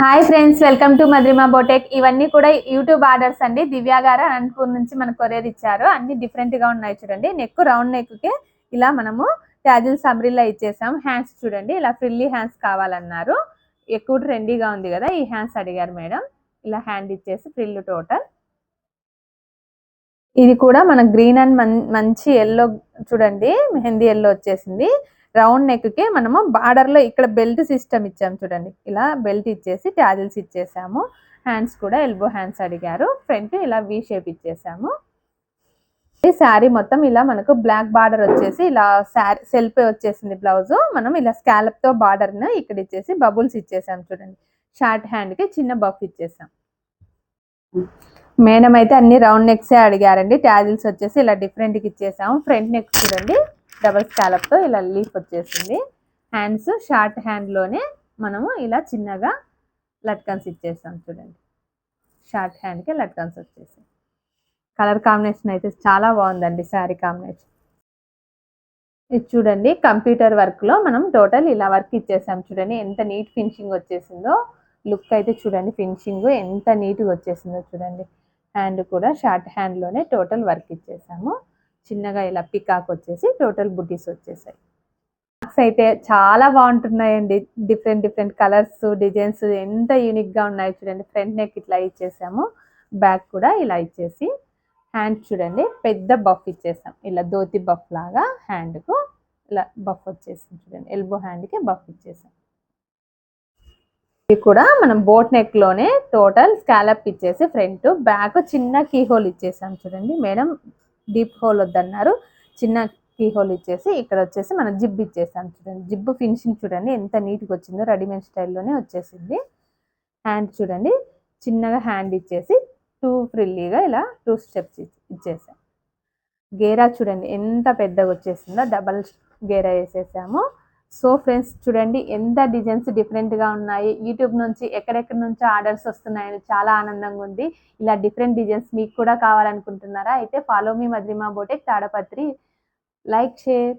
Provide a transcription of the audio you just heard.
Hi friends welcome to Madrima boutique ఇవన్నీ కూడా YouTube orders అండి. దివ్య గారు అనంతపూర్ నుంచి మనకు కొరియర్ ఇచ్చారు. అన్ని డిఫరెంట్గా ఉన్నాయి చూడండి. నెక్ రౌండ్ నెక్కి ఇలా మనము ట్యాజిల్స్ అంబ్రిల్లా ఇచ్చేసాం. హ్యాండ్స్ చూడండి. ఇలా ఫ్రిల్లీ హ్యాండ్స్ కావాలన్నారు. ఎక్కువ ట్రెండీగా ఉంది కదా ఈ హ్యాండ్స్ అడిగారు మేడం. ఇలా హ్యాండ్ ఇచ్చేసి ఫ్రిల్ టోటల్ ఇది కూడా మన గ్రీన్ అండ్ మంచి ఎల్లో చూడండి. మెహందీ ఎల్లో వచ్చేసింది. రౌండ్ నెక్కి మనము బార్డర్లో ఇక్కడ బెల్ట్ సిస్టమ్ ఇచ్చాము చూడండి. ఇలా బెల్ట్ ఇచ్చేసి ట్యాజిల్స్ ఇచ్చేసాము. హ్యాండ్స్ కూడా ఎల్బో హ్యాండ్స్ అడిగారు. ఫ్రంట్ ఇలా వీ షేప్ ఇచ్చేసాము. ఈ శారీ మొత్తం ఇలా మనకు బ్లాక్ బార్డర్ వచ్చేసి ఇలా శారీ సెల్ఫ్ వచ్చేసింది బ్లౌజ్. మనం ఇలా స్కాలప్తో బార్డర్ని ఇక్కడ ఇచ్చేసి బబుల్స్ ఇచ్చేసాం చూడండి. షార్ట్ హ్యాండ్కి చిన్న బఫ్ ఇచ్చేసాం. మేడం అయితే అన్ని రౌండ్ నెక్సే అడిగారండి. ట్యాజిల్స్ వచ్చేసి ఇలా డిఫరెంట్కి ఇచ్చేసాము. ఫ్రంట్ నెక్ చూడండి. డబల్ స్కాలప్తో ఇలా లీఫ్ వచ్చేసింది. హ్యాండ్స్ షార్ట్ హ్యాండ్లోనే మనము ఇలా చిన్నగా లట్కన్స్ ఇచ్చేసాం చూడండి. షార్ట్ హ్యాండ్కే లట్కన్స్ వచ్చేసాయి. కలర్ కాంబినేషన్ అయితే చాలా బాగుందండి శారీ కాంబినేషన్. ఇది చూడండి కంప్యూటర్ వర్క్లో మనం టోటల్ ఇలా వర్క్ ఇచ్చేసాం చూడండి. ఎంత నీట్ ఫినిషింగ్ వచ్చేసిందో లుక్ అయితే చూడండి ఫినిషింగ్ ఎంత నీట్గా వచ్చేసిందో చూడండి. హ్యాండ్ కూడా షార్ట్ హ్యాండ్లోనే టోటల్ వర్క్ ఇచ్చేసాము. చిన్నగా ఇలా పికాక్ వచ్చేసి టోటల్ బుటీస్ వచ్చేసాయి. బాక్స్ అయితే చాలా బాగుంటున్నాయండి. డిఫరెంట్ డిఫరెంట్ కలర్స్ డిజైన్స్ ఎంత యూనిక్గా ఉన్నాయో ఉన్నాయి చూడండి. ఫ్రంట్ నెక్ ఇట్లా ఇచ్చేసాము. బ్యాక్ కూడా ఇలా ఇచ్చేసి హ్యాండ్ చూడండి. పెద్ద బఫ్ ఇచ్చేసాం. ఇలా ధోతి బఫ్ లాగా హ్యాండ్కు ఇలా బఫ్ వచ్చేసింది చూడండి. ఎల్బో హ్యాండ్కి బఫ్ ఇచ్చేసాం. ఇది కూడా మనం బోట్ నెక్లోనే టోటల్ స్కాలప్ ఇచ్చేసి ఫ్రంట్ బ్యాక్ చిన్న కీ హోల్ ఇచ్చేసాం చూడండి. మేడం డీప్ హోల్ వద్దన్నారు. చిన్న కీ హోల్ ఇచ్చేసి ఇక్కడ వచ్చేసి మనం జిబ్ ఇచ్చేసాం చూడండి. జిబ్ ఫినిషింగ్ చూడండి. ఎంత నీట్గా వచ్చిందో రెడీమేడ్ స్టైల్లోనే వచ్చేసింది. హ్యాండ్ చూడండి. చిన్నగా హ్యాండ్ ఇచ్చేసి టూ ఫ్రిల్లీగా ఇలా టూ స్టెప్స్ ఇచ్చేసాం. గేరా చూడండి. ఎంత పెద్దగా వచ్చేసిందో డబల్ గేరా వేసేసాము. సో ఫ్రెండ్స్ చూడండి ఎంత డిజైన్స్ డిఫరెంట్గా ఉన్నాయి. యూట్యూబ్ నుంచి ఎక్కడెక్కడి నుంచో ఆర్డర్స్ వస్తున్నాయని చాలా ఆనందంగా ఉంది. ఇలా డిఫరెంట్ డిజైన్స్ మీకు కూడా కావాలనుకుంటున్నారా? అయితే ఫాలో మీ Madrima boutique Tadipatri like share